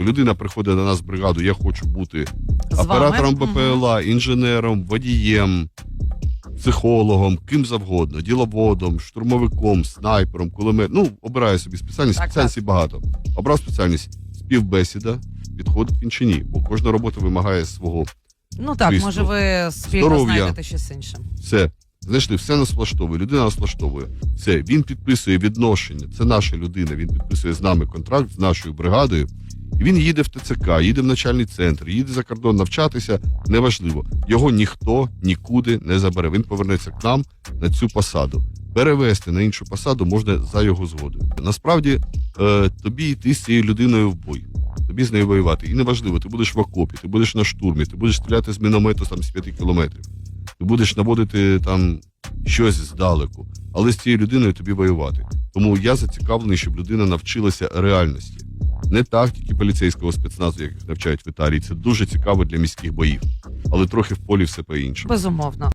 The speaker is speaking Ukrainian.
Тобто людина приходить до нас в бригаду, я хочу бути З оператором вами? БПЛА, інженером, водієм, психологом, ким завгодно, діловодом, штурмовиком, снайпером, кулемет. Ну, обирає собі спеціальність, Так, спеціальностей багато. Обрав спеціальність співбесіда, підходить він чи ні, бо кожна робота вимагає свого. Ну так, Звісно. може, ви спільно Здоров'я. знайдете щось інше. Все. Знайшли, все нас влаштовує, людина нас влаштовує. Все, він підписує відношення. Це наша людина. Він підписує з нами контракт з нашою бригадою. Він їде в ТЦК, їде в начальний центр, їде за кордон навчатися. Неважливо. Його ніхто нікуди не забере. Він повернеться к нам на цю посаду. Перевести на іншу посаду можна за його згодою. Насправді е, тобі йти з цією людиною в бой. Тобі з нею воювати. І неважливо, ти будеш в окопі, ти будеш на штурмі, ти будеш стріляти з міномету там з 5 кілометрів ти будеш наводити там щось здалеку, але з цією людиною тобі воювати. Тому я зацікавлений, щоб людина навчилася реальності. Не тактики поліцейського спецназу, як їх навчають в Італії. Це дуже цікаво для міських боїв, але трохи в полі все по-іншому. Безумовно.